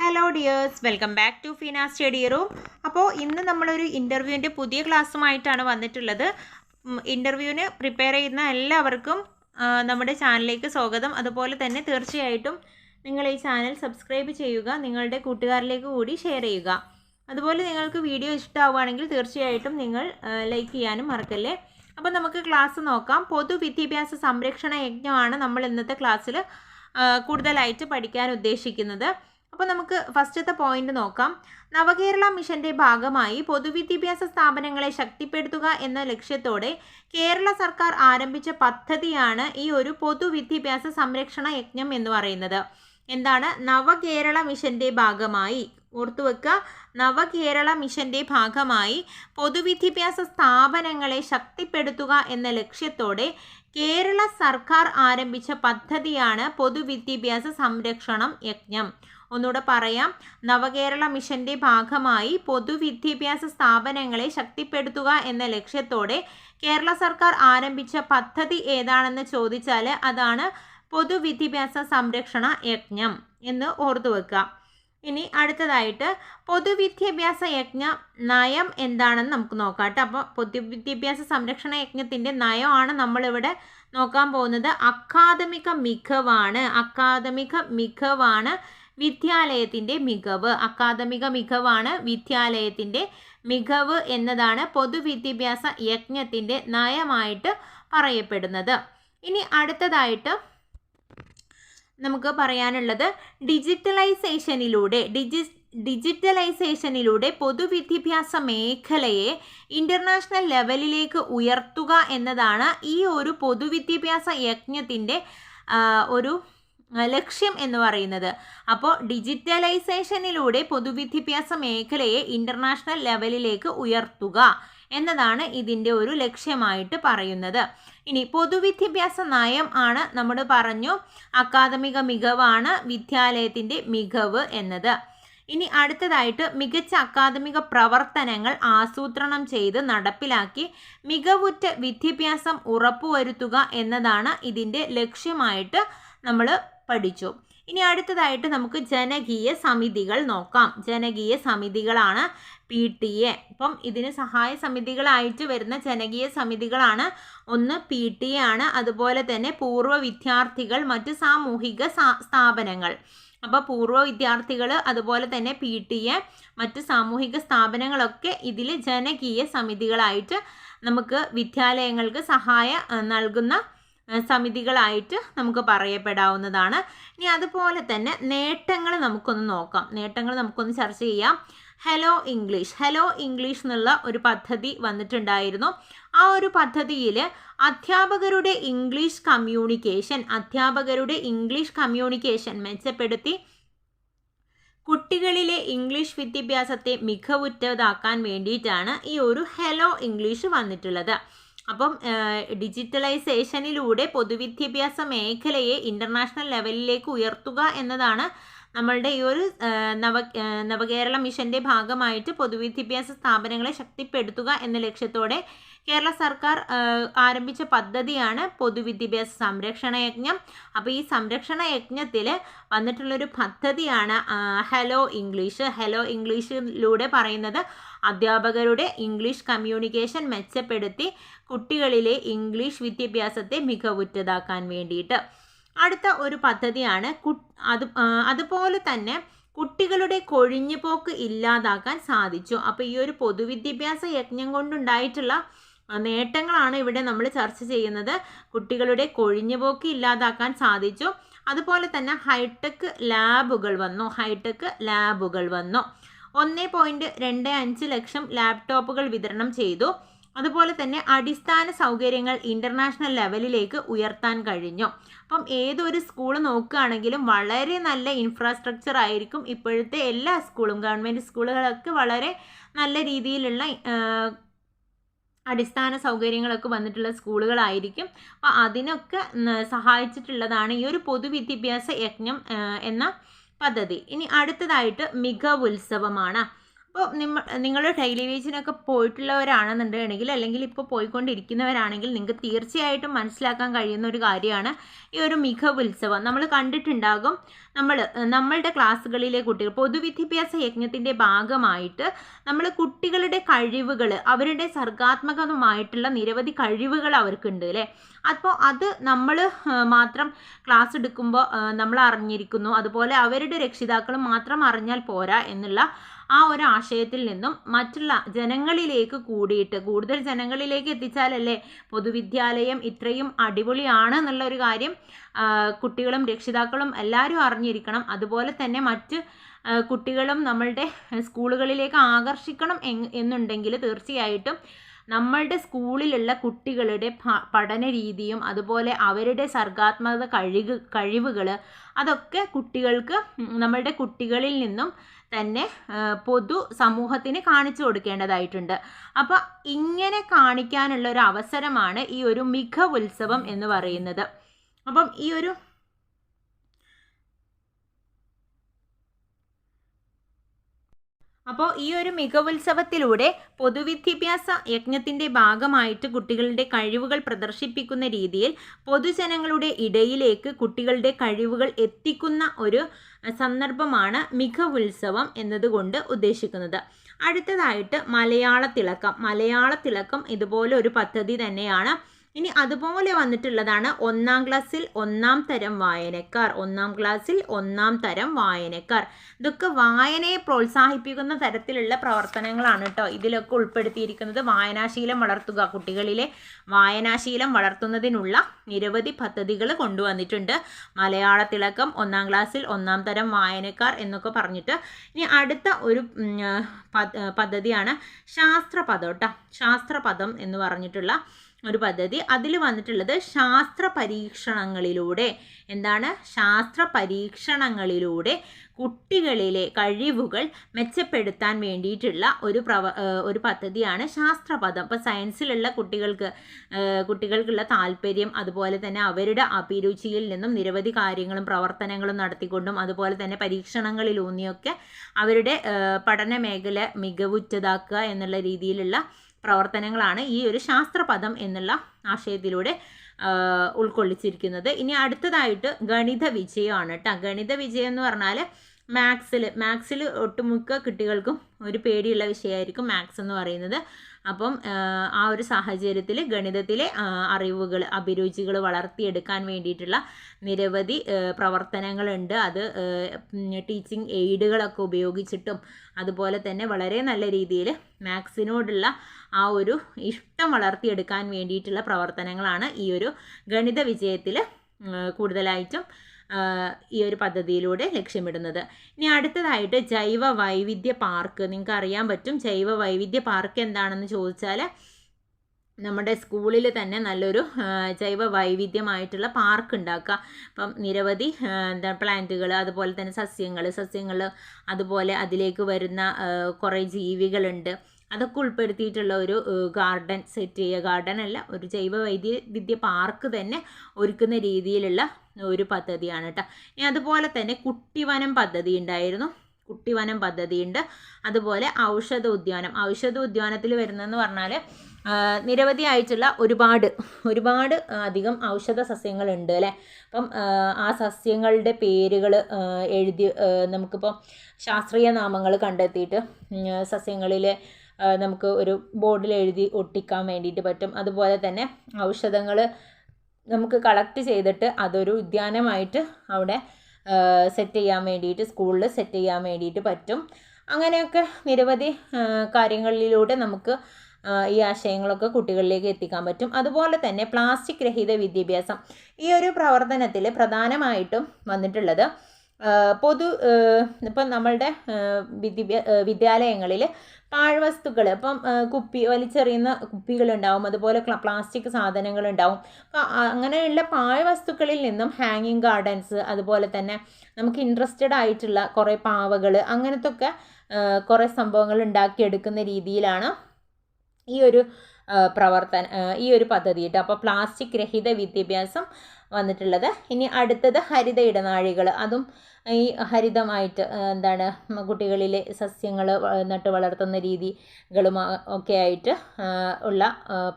Hello dears welcome back to Feena study room അപ്പോൾ ഇന്ന് നമ്മളൊരു ഇന്റർവ്യൂവിന്റെ പുതിയ ക്ലാസ്സുമായിട്ടാണ് വന്നിട്ടുള്ളത്. ഇന്റർവ്യൂവിന് പ്രിപ്പയർ ചെയ്യുന്ന എല്ലാവർക്കും നമ്മുടെ ചാനലിലേക്ക് സ്വാഗതം. അതുപോലെ തന്നെ തീർച്ചയായിട്ടും നിങ്ങൾ ഈ ചാനൽ സബ്സ്ക്രൈബ് ചെയ്യുക നിങ്ങളുടെ കൂട്ടുകാരിലേക്ക് കൂടി ഷെയർ ചെയ്യുക. അതുപോലെ നിങ്ങൾക്ക് വീഡിയോ ഇഷ്ടമാവുകയാണെങ്കിൽ തീർച്ചയായിട്ടും നിങ്ങൾ ലൈക്ക് ചെയ്യാനും മറക്കല്ലേ? അപ്പോൾ നമുക്ക് ക്ലാസ് നോക്കാം. പൊതുവിദ്യാഭ്യാസ സംരക്ഷണ യജ്ഞമാണ് നമ്മൾ ഇന്നത്തെ ക്ലാസ്സിൽ കൂടുതലായിട്ട് പഠിക്കാൻ ഉദ്ദേശിക്കുന്നത്. അപ്പോൾ നമുക്ക് ഫസ്റ്റത്തെ പോയിന്റ് നോക്കാം. നവകേരള മിഷന്റെ ഭാഗമായി പൊതുവിദ്യാഭ്യാസ സ്ഥാപനങ്ങളെ ശക്തിപ്പെടുത്തുക എന്ന ലക്ഷ്യത്തോടെ കേരള സർക്കാർ ആരംഭിച്ച പദ്ധതിയാണ് ഈ ഒരു പൊതുവിദ്യാഭ്യാസ സംരക്ഷണ യജ്ഞം എന്ന് പറയുന്നത്. എന്താണ്? നവകേരള മിഷന്റെ ഭാഗമായി. ഓർത്തുവെക്കുക നവകേരള മിഷന്റെ ഭാഗമായി പൊതുവിദ്യാഭ്യാസ സ്ഥാപനങ്ങളെ ശക്തിപ്പെടുത്തുക എന്ന ലക്ഷ്യത്തോടെ കേരള സർക്കാർ ആരംഭിച്ച പദ്ധതിയാണ് പൊതുവിദ്യാഭ്യാസ സംരക്ഷണം യജ്ഞം. ഒന്നുകൂടെ പറയാം. നവകേരള മിഷന്റെ ഭാഗമായി പൊതുവിദ്യാഭ്യാസ സ്ഥാപനങ്ങളെ ശക്തിപ്പെടുത്തുക എന്ന ലക്ഷ്യത്തോടെ കേരള സർക്കാർ ആരംഭിച്ച പദ്ധതി ഏതാണെന്ന് ചോദിച്ചാൽ അതാണ് പൊതുവിദ്യാഭ്യാസ സംരക്ഷണ യജ്ഞം എന്ന് ഓർത്തു വെക്കുക. ഇനി അടുത്തതായിട്ട് പൊതുവിദ്യാഭ്യാസ യജ്ഞ നയം എന്താണെന്ന് നമുക്ക് നോക്കാം കേട്ടോ. അപ്പോൾ പൊതുവിദ്യാഭ്യാസ സംരക്ഷണ യജ്ഞത്തിന്റെ നയമാണ് നമ്മളിവിടെ നോക്കാൻ പോകുന്നത്. അക്കാദമിക മികവാണ്. അക്കാദമിക മികവാണ് വിദ്യാലയത്തിന്റെ മികവ്. അക്കാദമിക മികവാണ് വിദ്യാലയത്തിന്റെ മികവ് എന്നതാണ് പൊതുവിദ്യാഭ്യാസ യജ്ഞത്തിന്റെ നയമായിട്ട് പറയപ്പെടുന്നത്. ഇനി അടുത്തതായിട്ട് നമുക്ക് പറയാനുള്ളത് ഡിജിറ്റലൈസേഷനിലൂടെ ഡിജി ഡിജിറ്റലൈസേഷനിലൂടെ പൊതുവിദ്യാഭ്യാസ മേഖലയെ ഇന്റർനാഷണൽ ലെവലിലേക്ക് ഉയർത്തുക എന്നതാണ് ഈ ഒരു പൊതുവിദ്യാഭ്യാസ യജ്ഞത്തിന്റെ ഒരു ലക്ഷ്യം എന്ന് പറയുന്നത്. അപ്പോൾ ഡിജിറ്റലൈസേഷനിലൂടെ പൊതുവിദ്യാഭ്യാസ മേഖലയെ ഇന്റർനാഷണൽ ലെവലിലേക്ക് ഉയർത്തുക എന്നതാണ് ഇതിന്റെ ഒരു ലക്ഷ്യമായിട്ട് പറയുന്നത്. ഇനി പൊതുവിദ്യാഭ്യാസ നയം ആണ് നമ്മൾ പറഞ്ഞു അക്കാദമിക മികവാണ് വിദ്യാലയത്തിന്റെ മികവ് എന്നത്. ഇനി അടുത്തതായിട്ട് മികച്ച അക്കാദമിക പ്രവർത്തനങ്ങൾ ആസൂത്രണം ചെയ്ത് നടപ്പിലാക്കി മികവുറ്റ വിദ്യാഭ്യാസം ഉറപ്പുവരുത്തുക എന്നതാണ് ഇതിന്റെ ലക്ഷ്യമായിട്ട് നമ്മൾ പഠിച്ചു. ഇനി അടുത്തതായിട്ട് നമുക്ക് ജനകീയ സമിതികൾ നോക്കാം. ജനകീയ സമിതികളാണ് പി ടി എ. ഇപ്പം ഇതിന് സഹായ സമിതികളായിട്ട് വരുന്ന ജനകീയ സമിതികളാണ് ഒന്ന് പി ടി എ ആണ്. അതുപോലെ തന്നെ പൂർവ വിദ്യാർത്ഥികൾ മറ്റ് സാമൂഹിക സ്ഥാപനങ്ങൾ. അപ്പോൾ പൂർവ വിദ്യാർത്ഥികൾ അതുപോലെ തന്നെ പി ടി എ മറ്റ് സാമൂഹിക സ്ഥാപനങ്ങളൊക്കെ ഇതിൽ ജനകീയ സമിതികളായിട്ട് നമുക്ക് വിദ്യാലയങ്ങൾക്ക് സഹായ നൽകുന്ന സമിതികളായിട്ട് നമുക്ക് പറയപ്പെടാവുന്നതാണ്. ഇനി അതുപോലെ തന്നെ നേട്ടങ്ങൾ നമുക്കൊന്ന് നോക്കാം. നേട്ടങ്ങൾ നമുക്കൊന്ന് ചർച്ച ചെയ്യാം. ഹലോ ഇംഗ്ലീഷ് ഹലോ ഇംഗ്ലീഷ് എന്നുള്ള ഒരു പദ്ധതി വന്നിട്ടുണ്ടായിരുന്നു. ആ ഒരു പദ്ധതിയിൽ അധ്യാപകരുടെ ഇംഗ്ലീഷ് കമ്മ്യൂണിക്കേഷൻ അധ്യാപകരുടെ ഇംഗ്ലീഷ് കമ്മ്യൂണിക്കേഷൻ മെച്ചപ്പെടുത്തി കുട്ടികളിലെ ഇംഗ്ലീഷ് വിദ്യാഭ്യാസത്തെ മികവുറ്റതാക്കാൻ വേണ്ടിയിട്ടാണ് ഈ ഒരു ഹലോ ഇംഗ്ലീഷ് വന്നിട്ടുള്ളത്. അപ്പം ഡിജിറ്റലൈസേഷനിലൂടെ പൊതുവിദ്യാഭ്യാസ മേഖലയെ ഇന്റർനാഷണൽ ലെവലിലേക്ക് ഉയർത്തുക എന്നതാണ് നമ്മളുടെ ഈ ഒരു നവ നവകേരള മിഷന്റെ ഭാഗമായിട്ട് പൊതുവിദ്യാഭ്യാസ സ്ഥാപനങ്ങളെ ശക്തിപ്പെടുത്തുക എന്ന ലക്ഷ്യത്തോടെ കേരള സർക്കാർ ആരംഭിച്ച പദ്ധതിയാണ് പൊതുവിദ്യാഭ്യാസ സംരക്ഷണ യജ്ഞം. അപ്പോൾ ഈ സംരക്ഷണ യജ്ഞത്തിൽ വന്നിട്ടുള്ളൊരു പദ്ധതിയാണ് ഹലോ ഇംഗ്ലീഷ് ഹലോ ഇംഗ്ലീഷിലൂടെ പറയുന്നത് അധ്യാപകരുടെ ഇംഗ്ലീഷ് കമ്മ്യൂണിക്കേഷൻ മെച്ചപ്പെടുത്തി കുട്ടികളിലെ ഇംഗ്ലീഷ് വിദ്യാഭ്യാസത്തെ മികവുറ്റതാക്കാൻ വേണ്ടിയിട്ട്. അടുത്ത ഒരു പദ്ധതിയാണ് അത് അതുപോലെ തന്നെ കുട്ടികളുടെ കൊഴിഞ്ഞുപോക്ക് ഇല്ലാതാക്കാൻ സാധിച്ചു. അപ്പോൾ ഈ ഒരു പൊതുവിദ്യാഭ്യാസ യജ്ഞം കൊണ്ടുണ്ടായിട്ടുള്ള നേട്ടങ്ങളാണ് ഇവിടെ നമ്മൾ ചർച്ച ചെയ്യുന്നത്. കുട്ടികളുടെ കൊഴിഞ്ഞുപോക്ക് ഇല്ലാതാക്കാൻ സാധിച്ചു. അതുപോലെ തന്നെ ഹൈടെക് ലാബുകൾ വന്നു. ഹൈടെക് ലാബുകൾ വന്നു. ഒന്ന് പോയിന്റ് രണ്ട് അഞ്ച് ലക്ഷം ലാപ്ടോപ്പുകൾ വിതരണം ചെയ്തു. അതുപോലെ തന്നെ അടിസ്ഥാന സൗകര്യങ്ങൾ ഇന്റർനാഷണൽ ലെവലിലേക്ക് ഉയർത്താൻ കഴിഞ്ഞു. അപ്പം ഏതൊരു സ്കൂൾ നോക്കുകയാണെങ്കിലും വളരെ നല്ല ഇൻഫ്രാസ്ട്രക്ചർ ആയിരിക്കും ഇപ്പോഴത്തെ എല്ലാ സ്കൂളും. ഗവൺമെന്റ് സ്കൂളുകളൊക്കെ വളരെ നല്ല രീതിയിലുള്ള അടിസ്ഥാന സൗകര്യങ്ങളൊക്കെ വന്നിട്ടുള്ള സ്കൂളുകളായിരിക്കും. അപ്പോൾ അതിനൊക്കെ സഹായിച്ചിട്ടുള്ളതാണ് ഈ ഒരു പൊതുവിദ്യാഭ്യാസ യജ്ഞം എന്ന പദ്ധതി. ഇനി അടുത്തതായിട്ട് മികവുത്സവമാണ്. അപ്പോൾ നിമ്മ നിങ്ങൾ ഡെയിലി വേജിനൊക്കെ പോയിട്ടുള്ളവരാണെന്നുണ്ടെങ്കിൽ അല്ലെങ്കിൽ ഇപ്പോൾ പോയിക്കൊണ്ടിരിക്കുന്നവരാണെങ്കിൽ നിങ്ങൾക്ക് തീർച്ചയായിട്ടും മനസ്സിലാക്കാൻ കഴിയുന്ന ഒരു കാര്യമാണ് ഈ ഒരു മികവ് ഉത്സവം നമ്മൾ കണ്ടിട്ടുണ്ടാകും നമ്മൾ നമ്മളുടെ ക്ലാസ്സുകളിലെ കുട്ടികൾ പൊതുവിദ്യാഭ്യാസ യജ്ഞത്തിന്റെ ഭാഗമായിട്ട് നമ്മൾ കുട്ടികളുടെ കഴിവുകൾ അവരുടെ സർഗാത്മകമായിട്ടുള്ള നിരവധി കഴിവുകൾ അവർക്കുണ്ട് അല്ലേ? അപ്പോൾ അത് നമ്മൾ മാത്രം ക്ലാസ് എടുക്കുമ്പോൾ നമ്മൾ അറിഞ്ഞിരിക്കുന്നു അതുപോലെ അവരുടെ രക്ഷിതാക്കളും മാത്രം അറിഞ്ഞാൽ പോരാ എന്നുള്ള ആ ഒരു ആശയത്തിൽ നിന്നും മറ്റുള്ള ജനങ്ങളിലേക്ക് കൂടിയിട്ട് കൂടുതൽ ജനങ്ങളിലേക്ക് എത്തിച്ചാലല്ലേ പൊതുവിദ്യാലയം ഇത്രയും അടിപൊളിയാണ് എന്നുള്ള ഒരു കാര്യം കുട്ടികളും രക്ഷിതാക്കളും എല്ലാവരും അറിഞ്ഞിരിക്കണം. അതുപോലെ തന്നെ മറ്റ് കുട്ടികളും നമ്മളുടെ സ്കൂളുകളിലേക്ക് ആകർഷിക്കണം എന്നുണ്ടെങ്കിൽ തീർച്ചയായിട്ടും നമ്മളുടെ സ്കൂളിലുള്ള കുട്ടികളുടെ പഠന രീതിയും അതുപോലെ അവരുടെ സർഗാത്മക കഴിവ് കഴിവുകൾ അതൊക്കെ കുട്ടികൾക്ക് നമ്മളുടെ കുട്ടികളിൽ നിന്നും തന്നെ പൊതു സമൂഹത്തിന് കാണിച്ചു കൊടുക്കേണ്ടതായിട്ടുണ്ട്. അപ്പോൾ ഇങ്ങനെ കാണിക്കാനുള്ള ഒരു അവസരമാണ് ഈ ഒരു മികവുത്സവം എന്ന് പറയുന്നത്. അപ്പം ഈ ഒരു അപ്പോൾ ഈ ഒരു മികവുത്സവത്തിലൂടെ പൊതുവിദ്യാഭ്യാസ യജ്ഞത്തിന്റെ ഭാഗമായിട്ട് കുട്ടികളുടെ കഴിവുകൾ പ്രദർശിപ്പിക്കുന്ന രീതിയിൽ പൊതുജനങ്ങളുടെ ഇടയിലേക്ക് കുട്ടികളുടെ കഴിവുകൾ എത്തിക്കുന്ന ഒരു സന്ദർഭമാണ് മികവുത്സവം എന്നതുകൊണ്ട് ഉദ്ദേശിക്കുന്നത്. അടുത്തതായിട്ട് മലയാള തിളക്കം. മലയാള തിളക്കം ഇതുപോലെ ഒരു പദ്ധതി തന്നെയാണ്. ഇനി അതുപോലെ വന്നിട്ടുള്ളതാണ് ഒന്നാം ക്ലാസ്സിൽ ഒന്നാം തരം വായനക്കാർ ഒന്നാം ക്ലാസ്സിൽ ഒന്നാം തരം വായനക്കാർ. ഇതൊക്കെ വായനയെ പ്രോത്സാഹിപ്പിക്കുന്ന തരത്തിലുള്ള പ്രവർത്തനങ്ങളാണ് കേട്ടോ. ഇതിലൊക്കെ ഉൾപ്പെടുത്തിയിരിക്കുന്നത് വായനാശീലം വളർത്തുക. കുട്ടികളിലെ വായനാശീലം വളർത്തുന്നതിനുള്ള നിരവധി പദ്ധതികൾ കൊണ്ടുവന്നിട്ടുണ്ട്. മലയാള തിളക്കം ഒന്നാം ക്ലാസ്സിൽ ഒന്നാം തരം വായനക്കാർ എന്നൊക്കെ പറഞ്ഞിട്ട്. ഇനി അടുത്ത ഒരു പദ്ധതിയാണ് ശാസ്ത്രപദം കേട്ടോ. ശാസ്ത്രപദം എന്ന് പറഞ്ഞിട്ടുള്ള ഒരു പദ്ധതി. അതിൽ വന്നിട്ടുള്ളത് ശാസ്ത്ര പരീക്ഷണങ്ങളിലൂടെ. എന്താണ്? ശാസ്ത്ര പരീക്ഷണങ്ങളിലൂടെ കുട്ടികളിലെ കഴിവുകൾ മെച്ചപ്പെടുത്താൻ വേണ്ടിയിട്ടുള്ള ഒരു പ്രവ ഒരു പദ്ധതിയാണ് ശാസ്ത്രപദം. അപ്പോൾ സയൻസിലുള്ള കുട്ടികൾക്ക് കുട്ടികൾക്കുള്ള താല്പര്യം അതുപോലെ തന്നെ അവരുടെ അഭിരുചിയിൽ നിന്നും നിരവധി കാര്യങ്ങളും പ്രവർത്തനങ്ങളും നടത്തിക്കൊണ്ടും അതുപോലെ തന്നെ പരീക്ഷണങ്ങളിലൂന്നിയൊക്കെ അവരുടെ പഠന മേഖല മികവുറ്റതാക്കുക എന്നുള്ള രീതിയിലുള്ള പ്രവർത്തനങ്ങളാണ് ഈ ഒരു ശാസ്ത്രപദം എന്നുള്ള ആശയത്തിലൂടെ ഉൾക്കൊള്ളിച്ചിരിക്കുന്നത്. ഇനി അടുത്തതായിട്ട് ഗണിത വിജയമാണ് കേട്ടോ ഗണിത വിജയം എന്ന് പറഞ്ഞാൽ മാത്സിൽ മാത്സിൽ ഒട്ടുമുക്ക കുട്ടികൾക്കും ഒരു പേടിയുള്ള വിഷയമായിരിക്കും മാത്സ് എന്ന് പറയുന്നത്. അപ്പം ആ ഒരു സാഹചര്യത്തിൽ ഗണിതത്തിലെ അറിവുകൾ അഭിരുചികൾ വളർത്തിയെടുക്കാൻ വേണ്ടിയിട്ടുള്ള നിരവധി പ്രവർത്തനങ്ങളുണ്ട്. അത് ടീച്ചിങ് എയ്ഡുകളൊക്കെ ഉപയോഗിച്ചിട്ടും അതുപോലെ തന്നെ വളരെ നല്ല രീതിയിൽ മാത്സിനോടുള്ള ആ ഒരു ഇഷ്ടം വളർത്തിയെടുക്കാൻ വേണ്ടിയിട്ടുള്ള പ്രവർത്തനങ്ങളാണ് ഈ ഒരു ഗണിത വിജയത്തിൽ കൂടുതലായിട്ടും ഈ ഒരു പദ്ധതിയിലൂടെ ലക്ഷ്യമിടുന്നത്. ഇനി അടുത്തതായിട്ട് ജൈവ വൈവിധ്യ പാർക്ക്. നിങ്ങൾക്ക് അറിയാൻ പറ്റും ജൈവ വൈവിധ്യ പാർക്ക് എന്താണെന്ന് ചോദിച്ചാൽ നമ്മുടെ സ്കൂളിൽ തന്നെ നല്ലൊരു ജൈവ വൈവിധ്യമായിട്ടുള്ള പാർക്ക് ഉണ്ടാക്കുക. അപ്പം നിരവധി എന്താ പ്ലാന്റുകൾ അതുപോലെ തന്നെ സസ്യങ്ങൾ സസ്യങ്ങൾ അതുപോലെ അതിലേക്ക് വരുന്ന കുറേ ജീവികളുണ്ട്. അതൊക്കെ ഉൾപ്പെടുത്തിയിട്ടുള്ള ഒരു ഗാർഡൻ സെറ്റ് ചെയ്യുക. ഗാർഡൻ അല്ല ഒരു ജൈവ വൈദ്യ വിദ്യ പാർക്ക് തന്നെ ഒരുക്കുന്ന രീതിയിലുള്ള ഒരു പദ്ധതിയാണ് കേട്ടോ. ഇനി അതുപോലെ തന്നെ കുട്ടിവനം പദ്ധതി ഉണ്ടായിരുന്നു. കുട്ടിവനം പദ്ധതിയുണ്ട്. അതുപോലെ ഔഷധ ഉദ്യാനം. ഔഷധ ഉദ്യാനത്തിൽ വരുന്നതെന്ന് പറഞ്ഞാൽ നിരവധി ആയിട്ടുള്ള ഒരുപാട് ഒരുപാട് അധികം ഔഷധ സസ്യങ്ങളുണ്ട് അല്ലേ? അപ്പം ആ സസ്യങ്ങളുടെ പേരുകൾ എഴുതി നമുക്കിപ്പോൾ ശാസ്ത്രീയ നാമങ്ങൾ കണ്ടെത്തിയിട്ട് സസ്യങ്ങളിലെ നമുക്ക് ഒരു ബോർഡിൽ എഴുതി ഒട്ടിക്കാൻ വേണ്ടിയിട്ട് പറ്റും. അതുപോലെ തന്നെ ഔഷധങ്ങൾ നമുക്ക് കളക്ട് ചെയ്തിട്ട് അതൊരു ഉദ്യാനമായിട്ട് അവിടെ സെറ്റ് ചെയ്യാൻ വേണ്ടിയിട്ട് സ്കൂളിൽ സെറ്റ് ചെയ്യാൻ വേണ്ടിയിട്ട് പറ്റും. അങ്ങനെയൊക്കെ നിരവധി കാര്യങ്ങളിലൂടെ നമുക്ക് ഈ ആശയങ്ങളൊക്കെ കുട്ടികളിലേക്ക് എത്തിക്കാൻ പറ്റും. അതുപോലെ തന്നെ പ്ലാസ്റ്റിക് രഹിത വിദ്യാഭ്യാസം ഈ ഒരു പ്രവർത്തനത്തിൽ പ്രധാനമായിട്ടും വന്നിട്ടുള്ളത് പൊതു ഇപ്പം നമ്മളുടെ വിദ്യാഭ്യാ വിദ്യാലയങ്ങളിൽ പാഴ്വസ്തുക്കൾ ഇപ്പം കുപ്പി വലിച്ചെറിയുന്ന കുപ്പികളുണ്ടാവും അതുപോലെ പ്ലാസ്റ്റിക് സാധനങ്ങളുണ്ടാവും. അപ്പോൾ അങ്ങനെയുള്ള പാഴ്വസ്തുക്കളിൽ നിന്നും ഹാങ്ങിങ് ഗാർഡൻസ് അതുപോലെ തന്നെ നമുക്ക് ഇൻട്രസ്റ്റഡ് ആയിട്ടുള്ള കുറേ പാവകൾ അങ്ങനത്തെ ഒക്കെ കുറേ സംഭവങ്ങൾ ഉണ്ടാക്കിയെടുക്കുന്ന രീതിയിലാണ് ഈ ഒരു പ്രവർത്തന ഈ ഒരു പദ്ധതി കേട്ടോ. അപ്പോൾ പ്ലാസ്റ്റിക് രഹിത വിദ്യാഭ്യാസം വന്നിട്ടുള്ളത്. ഇനി അടുത്തത് ഹരിത ഇടനാഴികൾ അതും ഈ ഹരിതമായിട്ട് എന്താണ് കുട്ടികളിലെ സസ്യങ്ങൾ നട്ട് വളർത്തുന്ന രീതികളും ഒക്കെ ആയിട്ട് ഉള്ള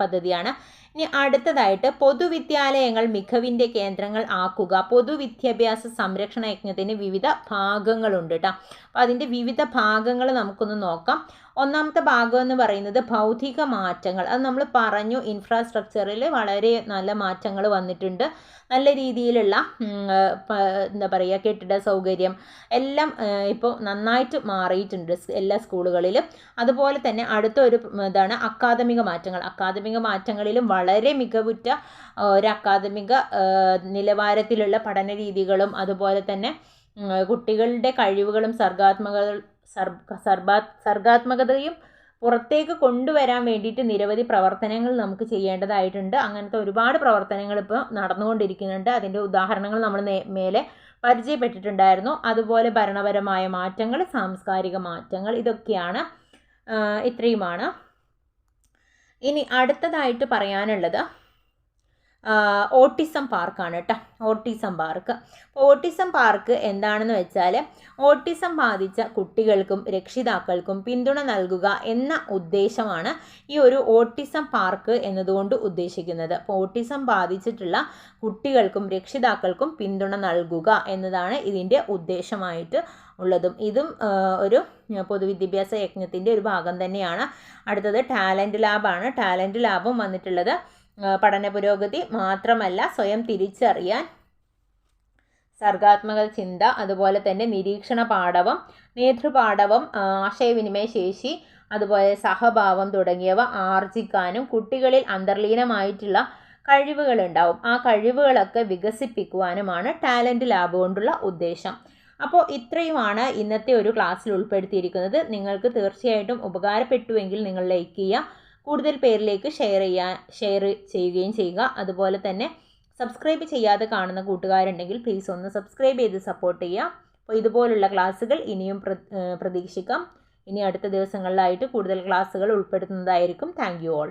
പദ്ധതിയാണ്. ഇനി അടുത്തതായിട്ട് പൊതുവിദ്യാലയങ്ങൾ മികവിന്റെ കേന്ദ്രങ്ങൾ ആക്കുക. പൊതുവിദ്യാഭ്യാസ സംരക്ഷണ യജ്ഞത്തിന് വിവിധ ഭാഗങ്ങളുണ്ട് കേട്ടോ അപ്പോൾ അതിന്റെ വിവിധ ഭാഗങ്ങൾ നമുക്കൊന്ന് നോക്കാം. ഒന്നാമത്തെ ഭാഗം എന്ന് പറയുന്നത് ഭൗതിക മാറ്റങ്ങൾ. അത് നമ്മൾ പറഞ്ഞു ഇൻഫ്രാസ്ട്രക്ചറിൽ വളരെ നല്ല മാറ്റങ്ങൾ വന്നിട്ടുണ്ട്. നല്ല രീതിയിലുള്ള എന്താ പറയുക കെട്ടിട സൗകര്യം. എല്ലാം ഇപ്പോൾ നന്നായിട്ട് മാറിയിട്ടുണ്ട് എല്ലാ സ്കൂളുകളിലും. അതുപോലെ തന്നെ അടുത്ത ഒരു ഇതാണ് അക്കാദമിക മാറ്റങ്ങൾ. അക്കാദമിക മാറ്റങ്ങളിലും വളരെ മികവുറ്റ ഒരു അക്കാദമിക നിലവാരത്തിലുള്ള പഠന രീതികളും അതുപോലെ തന്നെ കുട്ടികളുടെ കഴിവുകളും സർഗാത്മക സർ സർഗാത്മകതയും പുറത്തേക്ക് കൊണ്ടുവരാൻ വേണ്ടിയിട്ട് നിരവധി പ്രവർത്തനങ്ങൾ നമുക്ക് ചെയ്യേണ്ടതായിട്ടുണ്ട്. അങ്ങനത്തെ ഒരുപാട് പ്രവർത്തനങ്ങൾ ഇപ്പോൾ നടന്നുകൊണ്ടിരിക്കുന്നുണ്ട്. അതിന്റെ ഉദാഹരണങ്ങൾ നമ്മൾ മേലെ പരിചയപ്പെട്ടിട്ടുണ്ടായിരുന്നു. അതുപോലെ ഭരണപരമായ മാറ്റങ്ങൾ സാംസ്കാരിക മാറ്റങ്ങൾ ഇതൊക്കെയാണ് ഇത്രയുമാണ്. ഇനി അടുത്തതായിട്ട് പറയാനുള്ളത് ഓട്ടിസം പാർക്കാണ് കേട്ടോ. Autism park. ഓട്ടിസം പാർക്ക് എന്താണെന്ന് വെച്ചാൽ ഓട്ടിസം ബാധിച്ച കുട്ടികൾക്കും രക്ഷിതാക്കൾക്കും പിന്തുണ നൽകുക എന്ന ഉദ്ദേശമാണ് ഈ ഒരു ഓട്ടിസം പാർക്ക് എന്നതുകൊണ്ട് ഉദ്ദേശിക്കുന്നത്. അപ്പോൾ ഓട്ടിസം ബാധിച്ചിട്ടുള്ള കുട്ടികൾക്കും രക്ഷിതാക്കൾക്കും പിന്തുണ നൽകുക എന്നതാണ് ഇതിന്റെ ഉദ്ദേശമായിട്ട് ഉള്ളതും. ഇതും ഒരു പൊതുവിദ്യാഭ്യാസ യജ്ഞത്തിന്റെ ഒരു ഭാഗം തന്നെയാണ്. അടുത്തത് ടാലന്റ് ലാബാണ്. ടാലന്റ് ലാബും വന്നിട്ടുള്ളത് പഠന പുരോഗതി മാത്രമല്ല സ്വയം തിരിച്ചറിയാൻ സർഗാത്മക ചിന്ത അതുപോലെ തന്നെ നിരീക്ഷണ പാഠവം നേതൃപാഠവം ആശയവിനിമയ ശേഷി അതുപോലെ സഹഭാവം തുടങ്ങിയവ ആർജിക്കാനും കുട്ടികളിൽ അന്തർലീനമായിട്ടുള്ള കഴിവുകൾ ഉണ്ടാവും ആ കഴിവുകളൊക്കെ വികസിപ്പിക്കുവാനുമാണ് ടാലന്റ് ലാബ് കൊണ്ടുള്ള ഉദ്ദേശം. അപ്പോൾ ഇത്രയുമാണ് ഇന്നത്തെ ഒരു ക്ലാസ്സിൽ ഉൾപ്പെടുത്തിയിരിക്കുന്നത്. നിങ്ങൾക്ക് തീർച്ചയായിട്ടും ഉപകാരപ്പെട്ടുവെങ്കിൽ നിങ്ങൾ ലൈക്ക് ചെയ്യുക. കൂടുതൽ പേരിലേക്ക് ഷെയർ ചെയ്യാൻ ഷെയർ ചെയ്യുകയും ചെയ്യുക. അതുപോലെ തന്നെ സബ്സ്ക്രൈബ് ചെയ്യാതെ കാണുന്ന കൂട്ടുകാരുണ്ടെങ്കിൽ പ്ലീസ് ഒന്ന് സബ്സ്ക്രൈബ് ചെയ്ത് സപ്പോർട്ട് ചെയ്യുക. അപ്പോൾ ഇതുപോലുള്ള ക്ലാസ്സുകൾ ഇനിയും പ്രതീക്ഷിക്കാം. ഇനി അടുത്ത ദിവസങ്ങളിലായിട്ട് കൂടുതൽ ക്ലാസ്സുകൾ ഉൾപ്പെടുത്തുന്നതായിരിക്കും. Thank you all